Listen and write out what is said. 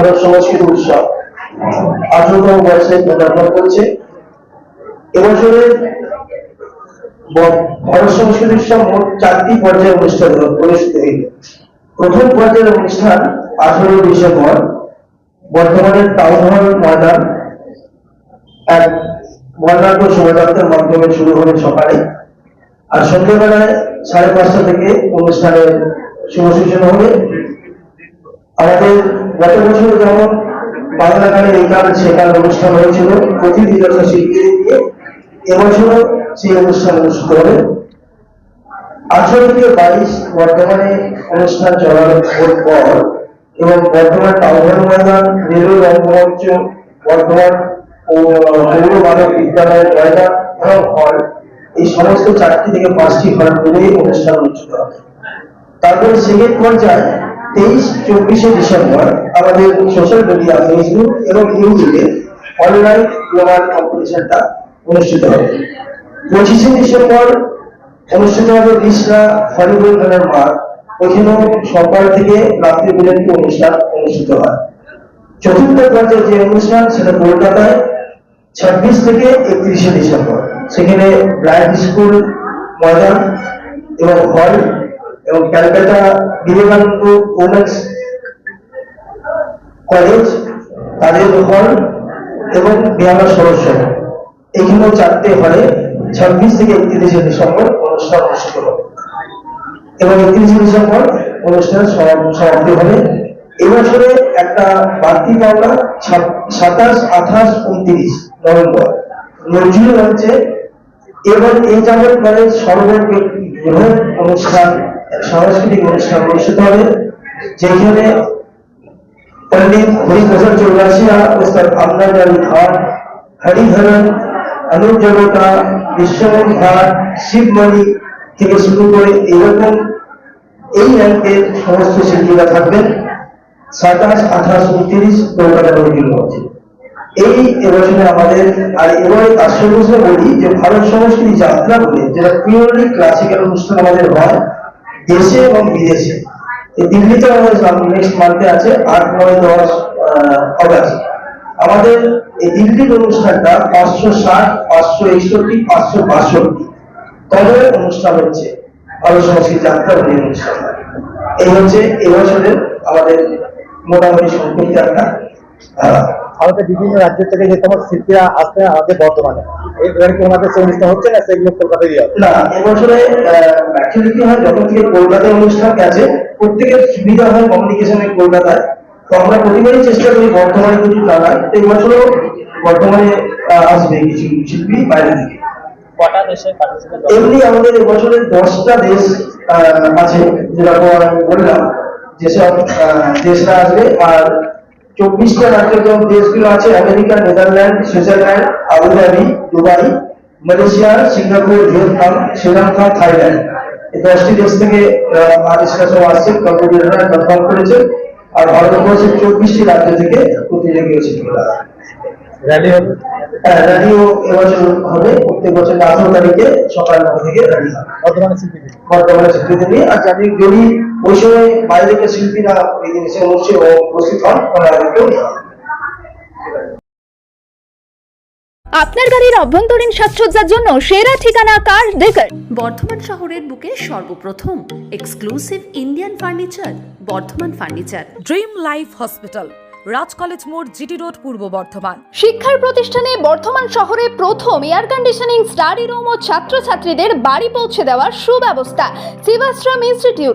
ভারত সংস্কৃত উৎসব আঠারোতম বর্ষে পদার্পণ করছে। এবছরের ভারত সংস্কৃত উৎসব মোট চারটি পর্যায়ে অনুষ্ঠান অনুষ্ঠিত হইল প্রথম পর্যায়ের অনুষ্ঠান আঠারো ডিসেম্বর। বর্তমানের টাউন হল ময়দান এক বর্ণাঢ্য শোভাযাত্রার মাধ্যমে শুরু হবে সকালে। আর সন্ধ্যেবেলায় সাড়ে পাঁচটা থেকে অনুষ্ঠানের শুভ সূচনা হবে। আমাদের গত বছর যেমন বাংলা গানের এই গান শেখার অনুষ্ঠান হয়েছিল প্রতিটি যথা শিল্পীদের দিয়ে এবছরও সেই অনুষ্ঠান অনুষ্ঠিত হবে। আঠারো থেকে বাইশ বর্তমানে অনুষ্ঠান চলার পর এবং বর্তমান টাউন ময়দান রেলওয়ে রঙ্গমঞ্চ বর্তমান পৌর মানব বিদ্যালয় ময়দান এবং হল, এই সমস্ত চারটি থেকে পাঁচটি হল মিলে অনুষ্ঠান অনুষ্ঠিত হবে তারপরে সেকেন্ড পর্যায়ে তেইশ, চব্বিশে ডিসেম্বর আমাদের সোশ্যাল মিডিয়া ফেসবুক এবং ইউটিউবে অনলাইন গ্লোবাল কম্পিটিশনটা অনুষ্ঠিত হবে। পঁচিশে ডিসেম্বর অনুষ্ঠিত হবে রিসরা ভলিবল খেলার মাঠ। ওইখানেও সকাল থেকে রাত্রি পর্যন্ত অনুষ্ঠান অনুষ্ঠিত হয়। চতুর্থ পর্যায়ে যে অনুষ্ঠান, সেটা কলকাতায় ছাব্বিশ থেকে একত্রিশে ডিসেম্বর। সেখানে ব্লাইন্ড স্কুল, ময়দান এবং হল এবং ক্যালকাটা বিবেকানন্দ ওমেন্স কলেজ, তাদের হল এবং বিহার সরস্বত এখানেও চারটে হলে ছাব্বিশ থেকে একত্রিশে ডিসেম্বর অনুষ্ঠান অনুষ্ঠিত হবে। এবং একত্রিশে ডিসেম্বর অনুষ্ঠান সমাপ্তি হবে। এবছরে একটা বাড়তি পাওনা সাতাশ, আঠাশ, উনত্রিশ নভেম্বর। নজরুল হচ্ছে এবং এই যাবৎ মানে সর্ববৃহৎ অনুষ্ঠান সাংস্কৃতিক অনুষ্ঠান অনুষ্ঠিত হবে, যেখানে হরিপ্রসাদ ওস্তাদ বিশ্বমন শিবমণি থেকে শুরু করে এরকম এই র্যাঙ্কের সমস্ত শিল্পীরা থাকবেন। সাতাশ, আঠাশ, উনত্রিশ কলকাতা এই এবছরে আমাদের, আর এবারে তার বলি যে ভারত সংস্কৃতি যাত্রা বলে যেটা পিওরলি ক্লাসিক্যাল অনুষ্ঠান আমাদের হয় দেশে এবং বিদেশে। দিল্লিতে আমাদের নেক্সট মান্থে আছে, আট, নয়, দশ অগাস্ট। আমাদের এই দিল্লির অনুষ্ঠানটা পাঁচশো ষাট, পাঁচশো একষট্টি, পাঁচশো বাষট্টি। তবে অনুষ্ঠান হচ্ছে? ভারত সংস্কৃতি যাত্রা অনুষ্ঠান এই হচ্ছে এবছরের আমাদের মোটামুটি একটা ধারা ভারতের বিভিন্ন রাজ্য থেকে যে তোমার শিল্পীরা আসবে আমাদের বর্তমানে। এবার কি ওনাদের অনুষ্ঠান হচ্ছে না সেগুলো কলকাতায় হবে না এবছরে অ্যাকচুয়ালি কি হয় যখন থেকে কলকাতায় অনুষ্ঠান গেছে প্রত্যেকের সুবিধা হয় কমিউনিকেশনে কলকাতায়। তো আমরা প্রতিবারই চেষ্টা করি বর্তমানে কিছু টাকায় তো এবছরও বর্তমানে আহ, আসবে কিছু শিল্পী বাইরে থেকে। কটা দেশে এমনি আমাদের এবছরে দশটা দেশ আহ, আছে যেরকম আমি বললাম। যেসব আহ, দেশরা আসবে আর চব্বিশটা রাজ্যের যে দেশগুলো আছে America Netherland Switzerland Abu Dhabi Dubai Malaysia Singapore Vietnam Sri Lanka Thailand এই দশটি দেশ থেকে আর্টিস্টরা সব আসছে কম্পিউটাররা কনফার্ম করেছে আর ভারতবর্ষের চব্বিশটি রাজ্য থেকে প্রতিযোগী শিল্পীরা র্যালি হবে হ্যাঁ র্যালিও এবছর হবে প্রত্যেক বছর আঠারো তারিখে সকাল নটা থেকে র্যালি হবে বর্তমানে শিল্পী বর্তমানে শিল্পীদের নিয়ে আর যদি যদি ওই সময় বাইরে থেকে শিল্পীরা এই জিনিসে অনুষ্ঠানে উপস্থিত হন নেওয়া আপনার গাড়ির অভ্যন্তরীণ সাজসজ্জার জন্য সেরা ঠিকানা কার ডেকার? বর্ধমান শহরের বুকে সর্বপ্রথম exclusive Indian furniture Bardhaman furniture dream life hospital Raj college মোড় জিটি রোড পূর্ব বর্ধমান। শিক্ষার প্রতিষ্ঠানে বর্ধমান শহরে প্রথম এয়ার কন্ডিশনিং স্টাডি রুম ও ছাত্রছাত্রীদের বাড়ি পৌঁছে দেওয়ার সুব্যবস্থা শিবাশ্রম ইনস্টিটিউট